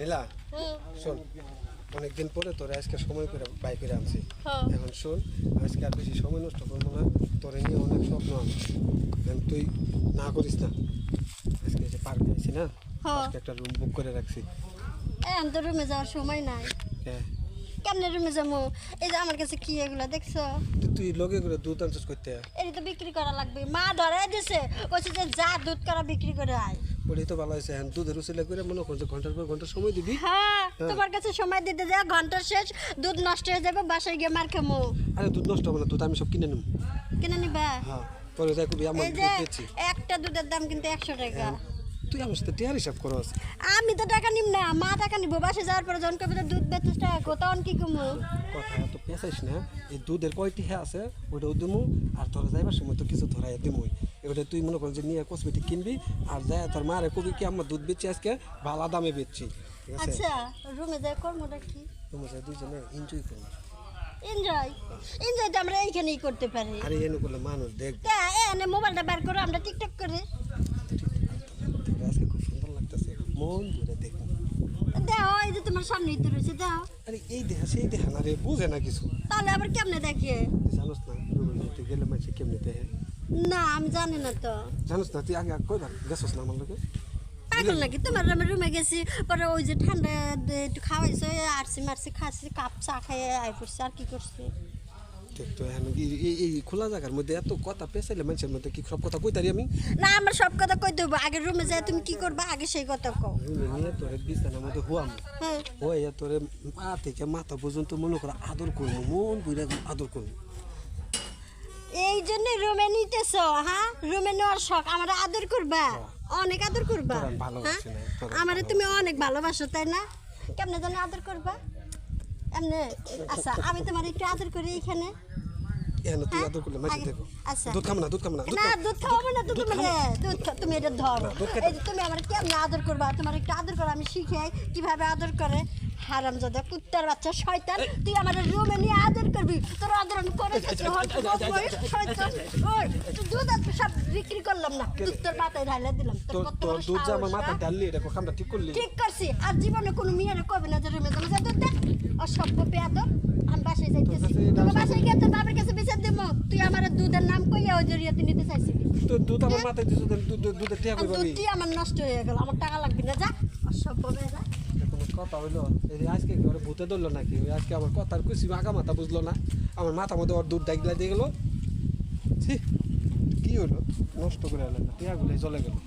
নীলা শোন অনেকদিন পরে তোরে আজকে সময় করে বাই করে আনছি। হ্যাঁ। এখন শোন আজকে আর বেশি সময় নষ্ট করব না তোরে নিয়ে অনেক স্বপ্ন আমার তুই না করিস না। আজকে যে পার্কে আছি না হ্যাঁ। আজকে একটা রুম বুক করে রাখছি। এখন তো রুমে যাওয়ার সময় নাই। হ্যাঁ। কেমনে রুমে যাব? এই যে আমার কাছে কি এগুলো দেখছ? তুই লগে করে দুধ আনছিস করতে এটা তো বিক্রি করা লাগবে। মা ধরে দিছে বলছে যে যা দুধ করা বিক্রি করে আয়। ওটাই তো ভালো হয়েছে এখন দুধের উচিলা করে মনে করছে ঘণ্টার পর ঘণ্টা সময় দিবি। হ্যাঁ তোমার কাছে সময় দিতে যা ঘণ্টা শেষ দুধ নষ্ট হয়ে যাবে বাসায় গিয়ে মার খামো। আরে দুধ নষ্ট হবে না দুধ আমি সব কিনে নেব কিনে নিবা? হ্যাঁ পরে কবি আমার একটা দুধের দাম কিন্তু একশো টাকা। তুই আমার সাথে টিয়ার হিসাব করস? আমি তো টাকা নিব না মা টাকা নিব বাসে যাওয়ার পরে জন কবে দুধ বেচে টাকা তখন কি কমু? কথা এত পেঁচাইস না এই দুধের কয়টি হ্যাঁ আছে ওইটাও দিমু আর তোরা যাইবার সময় তো কিছু ধরাই দিমুই। ওটা তুই মনে কর যে নিয়ে কসমেটিক কিনবি আর যাই তোর মারে কবি কি আমার দুধ বেচছি আজকে? ভালো দামে বেচছি ঠিক আছে? আচ্ছা রুমে যাই কর্মটা কি? তোমার সাথে দুজনে এনজয় করব এনজয় এনজয় তো আমরা এইখানেই করতে পারি। আরে এনে করলে মানুষ দেখ এনে মোবাইলটা বের করো আমরা টিকটক করে তোকে আজকে খুব সুন্দর লাগতেছে মন ধরে দেখ। দাও এই যে তোমার সামনেই তো রয়েছে দাও। আরে এই দেহা সেই দেহা না রে বুঝে না কিছু। তাহলে আবার কেমনে দেখে? জানোস না রুমের গেলে মানুষ কেমনি দেহে না আমি জানি না তো। জানোস না তুই আগে কইবার গেছস না আমার লোকে পাগল নাকি? তোমার আমি রুমে গেছি পরে ওই যে ঠান্ডা একটু খাওয়াইছে আরসি মারছি খাচ্ছি কাপ চা খাইয়ে আই পড়ছি আর কি করছি? তো এখন এই- খোলা জায়গার মধ্যে এত কথা পেঁচাইলে মানুষের মধ্যে কি সব কথা কইতারি আমি? না আমার সব কথা কই দেবো আগে রুমে যাই তুমি কি করবা? আগে সেই কথা কও। নিয়ে তোরে বিছানার মধ্যে হুয়াম। হ্যাঁ হয়ে তোরে পা থেকে মাথা পর্যন্ত মনে করে আদর করব মন বুঝে আদর করব। এই জন্য রুমে নিতেছ হ্যাঁ? রুমে নেওয়ার শখ। আমার আদর করবা? অনেক আদর করবা? হ্যাঁ? আমারে তুমি অনেক ভালোবাসো তাই না? কেমনে জানো আদর করবা? এমনি আচ্ছা আমি তোমার একটু আদর করি এখানে। এখানে তুই হ্যাঁ? আদর করলে মাঝে দেখো। আচ্ছা। দুধ খাম না দুধ খাম না না দুধ খাওয়াবো না তুমি দুধ তুমি এটা ধরো। এই যে তুমি আমার কেমনে আদর করবা তোমার একটু আদর করো আমি শিখাই কীভাবে আদর করে। কুত্তার বাচ্চা শয়তান তুই আমার রুমে নিয়ে আদর করবি। তোর আদর আমি করে দুধ সব বিক্রি করলাম না। দুধ তোর মাথায় দিলাম। তোর দুধ যে আমার সাহস, মাথা হ্যাঁ? ডাললি এটা কামটা ঠিক করলি? ঠিক করছি। আর জীবনে কোনো মেয়ের কবে না যে রুমে যাব। যা দুধ দে অসভ্য পেয়াদব আমি বাসায় যাইতেছি। বাসায় গিয়ে তোর বাবার কাছে তুই আমার দুধের নাম কইয়া ওই জড়িয়াতে নিতে চাইছিলি। তো দুধ আমার হ্যাঁ? মাথায় দিছ দুধ দুধের টিয়া কইবা দুধ আমার নষ্ট হয়ে গেল আমার টাকা লাগবে না যা। অসভ্য বেজা কথা হইল এই আজকে ঘরে ভূতে ধরলো নাকি? আজকে আমার কথার কুচি আগা মাথা বুঝলো না। আমার মাথা মধ্যে ওর দুধ দাগিলা দিয়ে গেলো। কি হলো নষ্ট করে আনলেন টিয়াগুলো জ্বলে গেলো।